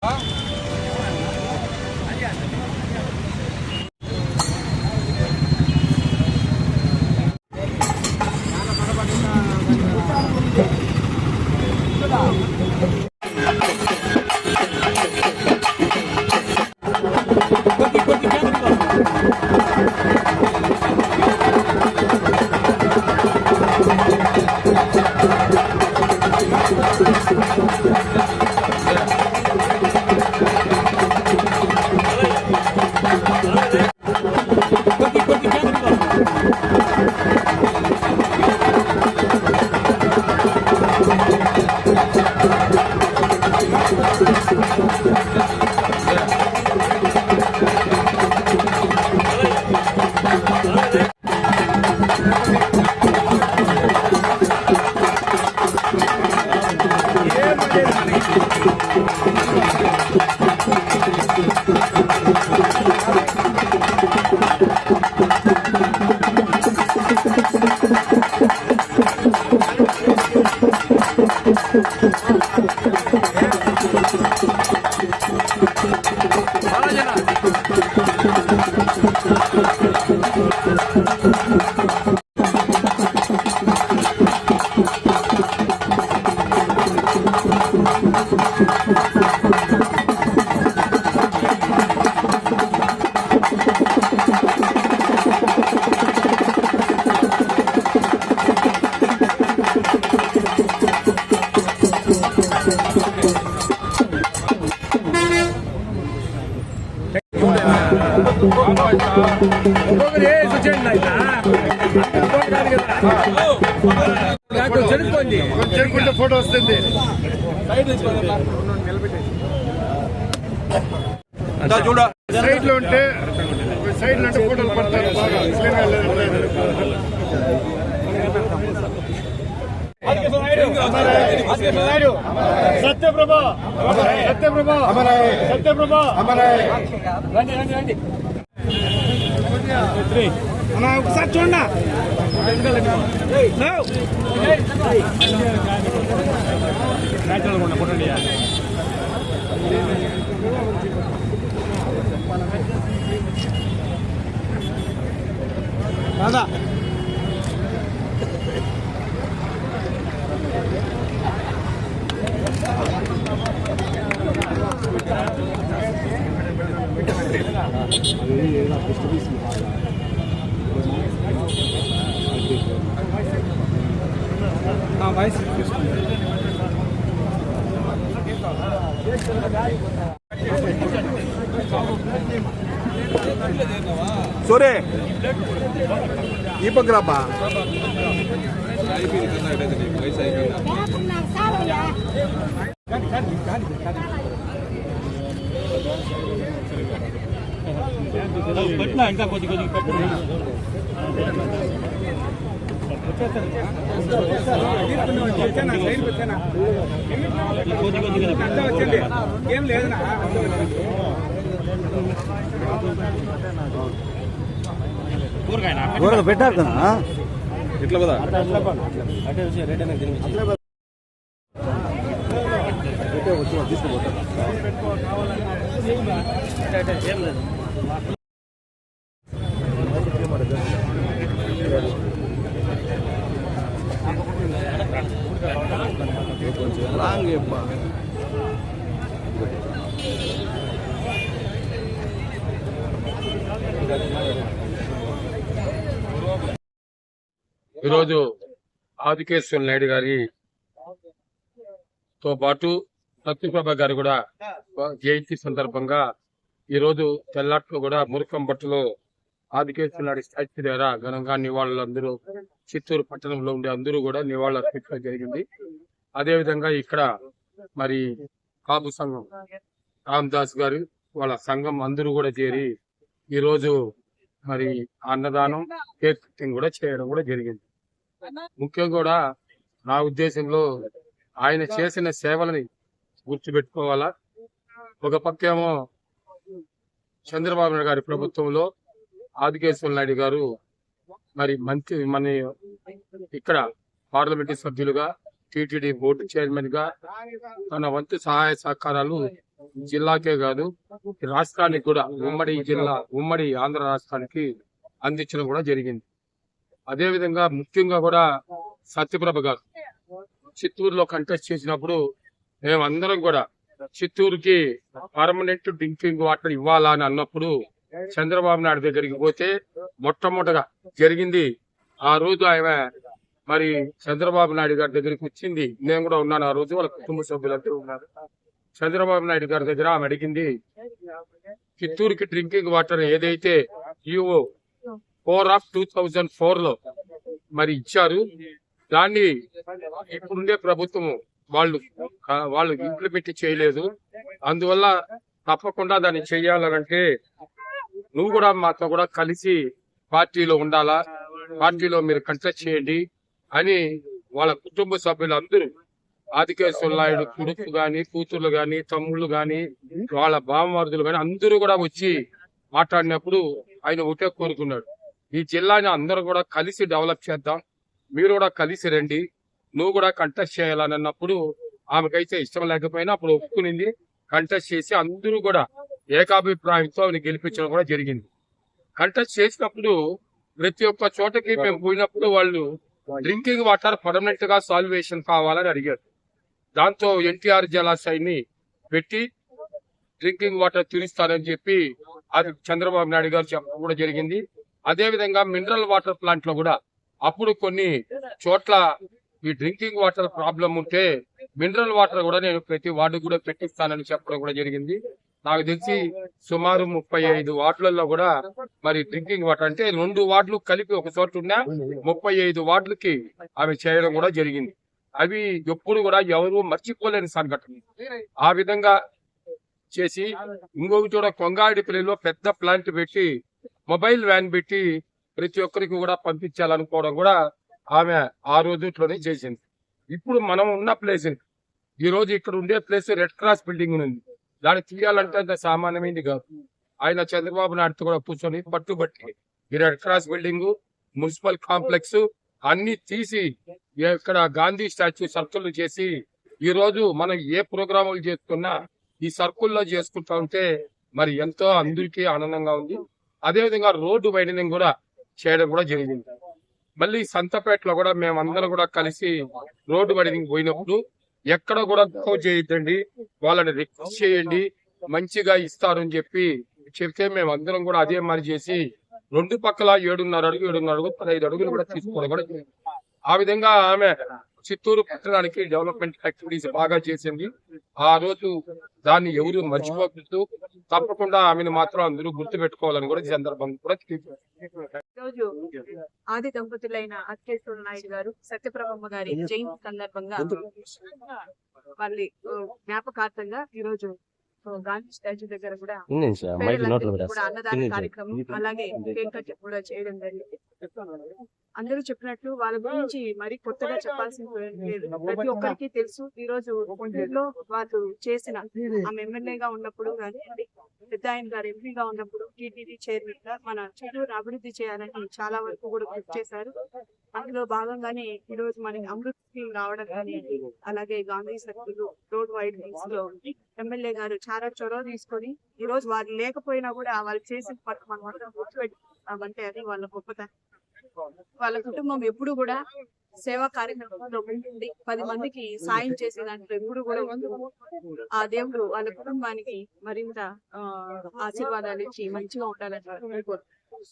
好、啊。Gracias. చెరుకుంటే photo వస్తుంది. చూడ. సైడ్లో ఉంటే సైడ్లో ఉంటే ఫోటోలు పడతారు. బాగా. సత్యప్రభ! సత్యప్రభ! సత్యప్రభ! అన్నా, ఒకసారి చూడండి సోరే ఈ పక్క రాబ్బా ఇంకా కొద్ది కొద్ది ఏం లేదన్నా కూరగా పెట్టారు కదా ఇట్లా కదా లాంగ్ ఈరోజు ఆదికేశ్వర నాయుడు గారి తో పాటు సత్యప్రభ గారు కూడా జయంతి సందర్భంగా ఈరోజు తెల్లట్లో తెల్లాట్లో కూడా మురికంబట్టులో ఆదికేశ్వర నాయుడు స్టాచ్యూ దగ్గర ఘనంగా నివాళులు అందరూ చిత్తూరు పట్టణంలో ఉండే అందరూ కూడా నివాళులు అర్పించడం జరిగింది. అదేవిధంగా ఇక్కడ మరి కాపు సంఘం. రామదాస్ గారు వాళ్ళ సంఘం అందరూ కూడా చేరి ఈ రోజు మరి అన్నదానం కేక్ కటింగ్ కూడా చేయడం కూడా జరిగింది. ముఖ్యం కూడా నా ఉద్దేశంలో ఆయన చేసిన సేవలని గుర్తుపెట్టుకోవాలా? ఒక పక్కేమో చంద్రబాబు నాయుడు గారి ప్రభుత్వంలో ఆదికేశ్వర నాయుడు గారు మరి మంత్రి మన ఇక్కడ పార్లమెంటు సభ్యులుగా టిటిడి బోర్డు చైర్మన్గా తన వంతు సహాయ సహకారాలు జిల్లాకే కాదు రాష్ట్రానికి కూడా ఉమ్మడి జిల్లా ఉమ్మడి ఆంధ్ర రాష్ట్రానికి అందించడం కూడా జరిగింది. అదేవిధంగా ముఖ్యంగా కూడా సత్యప్రభ గారు చిత్తూరులో కంటెస్ట్ చేసినప్పుడు మేమందరం కూడా చిత్తూరుకి పర్మనెంట్ డ్రింకింగ్ వాటర్ ఇవ్వాలా అని అన్నప్పుడు చంద్రబాబు నాయుడు దగ్గరికి పోతే మొట్టమొదటగా జరిగింది. ఆ రోజు ఆమె మరి చంద్రబాబు నాయుడు గారి దగ్గరికి వచ్చింది. నేను కూడా ఉన్నాను ఆ రోజు వాళ్ళ కుటుంబ సభ్యులందరూ ఉన్నారు. చంద్రబాబు నాయుడు గారి దగ్గర ఆమె అడిగింది చిత్తూరుకి డ్రింకింగ్ వాటర్ ఏదైతే EO four of two thousand ఫోర్లో మరి ఇచ్చారు దాన్ని ఇప్పుడుండే ప్రభుత్వం వాళ్ళు వాళ్ళు ఇంప్లిమెంట్ చేయలేదు. అందువల్ల తప్పకుండా దాన్ని చేయాలనంటే నువ్వు కూడా మాతో కూడా కలిసి పార్టీలో ఉండాలా? పార్టీలో మీరు కంటెస్ట్ చేయండి. అని వాళ్ళ కుటుంబ సభ్యులందరూ ఆదికేశ్వర నాయుడు కొడుకు గాని కూతుర్లు గాని తమ్ముళ్ళు గాని వాళ్ళ బావమరుదులు గాని అందరూ కూడా వచ్చి మాట్లాడినప్పుడు ఆయన ఒకటే కోరుకున్నాడు. ఈ జిల్లాని అందరూ కూడా కలిసి డెవలప్ చేద్దాం. మీరు కూడా కలిసి రండి. నువ్వు కూడా కంటెస్ట్ చేయాలని అన్నప్పుడు ఆమెకైతే ఇష్టం లేకపోయినా అప్పుడు ఒప్పుకునింది. కంటెస్ట్ చేసి అందరూ కూడా ఏకాభిప్రాయంతో ఆమెను గెలిపించడం కూడా జరిగింది. కంటెస్ట్ చేసినప్పుడు ప్రతి ఒక్క చోటకి మేము పోయినప్పుడు వాళ్ళు డ్రింకింగ్ వాటర్ పర్మనెంట్గా సాల్వేషన్ కావాలని అడిగారు. దాంతో ఎన్టీఆర్ జలాశయాన్ని పెట్టి డ్రింకింగ్ వాటర్ తీరుస్తారని చెప్పి అది చంద్రబాబు నాయుడు గారు చెప్పడం కూడా జరిగింది. అదే విధంగా మినరల్ వాటర్ ప్లాంట్లో కూడా అప్పుడు కొన్ని చోట్ల ఈ డ్రింకింగ్ వాటర్ ప్రాబ్లం ఉంటే మినరల్ వాటర్ కూడా నేను ప్రతి వార్డు కూడా పెట్టిస్తానని చెప్పడం కూడా జరిగింది. నాకు తెలిసి సుమారు ముప్పై ఐదు వార్డులలో కూడా మరి డ్రింకింగ్ వాటర్ అంటే రెండు వార్డులు కలిపి ఒక చోట ఉన్నా ముప్పై ఐదు వార్డులకి అవి చేయడం కూడా జరిగింది. అవి ఎప్పుడు కూడా ఎవరు మర్చిపోలేని సంఘటన. ఆ విధంగా చేసి ఇంకొకటి కూడా కొంగాడిపల్లిలో పెద్ద ప్లాంట్ పెట్టి మొబైల్ వ్యాన్ పెట్టి ప్రతి ఒక్కరికి కూడా పంపించాలనుకోవడం కూడా ఆమె ఆ రోజుట్లోనే చేసింది. ఇప్పుడు మనం ఉన్న ప్లేస్ ఈ రోజు ఇక్కడ ఉండే ప్లేస్ రెడ్ క్రాస్ బిల్డింగ్ ఉంది. దాన్ని తీయాలంటే అంత సామాన్యమైంది కాదు. ఆయన చంద్రబాబు నాయుడుతో కూడా కూర్చొని పట్టుబట్టి red cross building municipal complex అన్ని తీసి ఇక్కడ గాంధీ స్టాచ్యూ సర్కిల్ చేసి ఈ రోజు మనం ఏ ప్రోగ్రాములు చేసుకున్నా ఈ సర్కిల్లో చేసుకుంటా ఉంటే మరి ఎంతో అందరికీ ఆనందంగా ఉంది. అదే విధంగా రోడ్డు వైడనింగ్ కూడా చేయడం కూడా జరిగింది. మళ్ళీ సంతపేటలో కూడా మేమందరం కూడా కలిసి రోడ్డు వైడనింగ్ పోయినప్పుడు ఎక్కడ కూడా తక్కువ చేయొద్దండి. వాళ్ళని రిక్వెస్ట్ చేయండి. మంచిగా ఇస్తారు అని చెప్పి చెప్తే మేము అందరం కూడా అదే మరి చేసి రెండు పక్కల ఏడున్నర అడుగు ఏడున్నర అడుగు పదహైదు అడుగులు కూడా తీసుకోవడం కూడా ఆ విధంగా ఆమె చిత్తూరు పట్టణానికి డెవలప్మెంట్ యాక్టివిటీస్ బాగా చేసింది. ఆ రోజు దాన్ని ఎవరు మర్చిపోకూడదు తప్పకుండా ఆమెను మాత్రం అందరూ గుర్తు పెట్టుకోవాలని కూడా ఈ సందర్భంగా కూడా. రోజు ఆది దంపతులైన అత్యేశ్వర నాయుడు గారు సత్యప్రభమ్మ గారి జయంతి సందర్భంగా వాళ్ళ ఆ, జ్ఞాపకార్థంగా ఈ రోజు గాంధీ స్టాచ్యూ దగ్గర కూడా అన్నదాన కార్యక్రమం అలాగే కేక్ కట్ కూడా చేయడం జరిగింది. అందరూ చెప్పినట్లు వాళ్ళ గురించి మరి కొత్తగా చెప్పాల్సింది లేదు. ప్రతి ఒక్కరికి తెలుసు. ఈ రోజు వాళ్ళు చేసిన ఆమె ఎమ్మెల్యేగా ఉన్నప్పుడు కానీ పెద్ద ఆయన గారు ఎంపీగా ఉన్నప్పుడు టీటీడీ చైర్మన్గా మన చిత్తూరు అభివృద్ధి చేయాలని చాలా వరకు కూడా కృషి చేశారు. అందులో భాగంగానే ఈ రోజు మనకి అమృత్ స్కీమ్ రావడం కానీ అలాగే గాంధీ సర్కిల్ రోడ్ వైడ్లో ఎమ్మెల్యే గారు చాలా చొరవ తీసుకొని ఈ రోజు వాళ్ళు లేకపోయినా కూడా వాళ్ళు చేసిన పట్టు మనం అందరం గుర్తుపెట్టుకుంటామంటే అది వాళ్ళ గొప్పతనం. వాళ్ళ కుటుంబం ఎప్పుడు కూడా సేవా కార్యక్రమంలో ఉంటుంది పది మందికి సాయం చేసే దాంట్లో ఎప్పుడు కూడా ఆ దేవుడు వాళ్ళ కుటుంబానికి మరింత ఆ, ఆశీర్వాదాలు ఇచ్చి మంచిగా ఉండాలని కోరుకుంటున్నాను.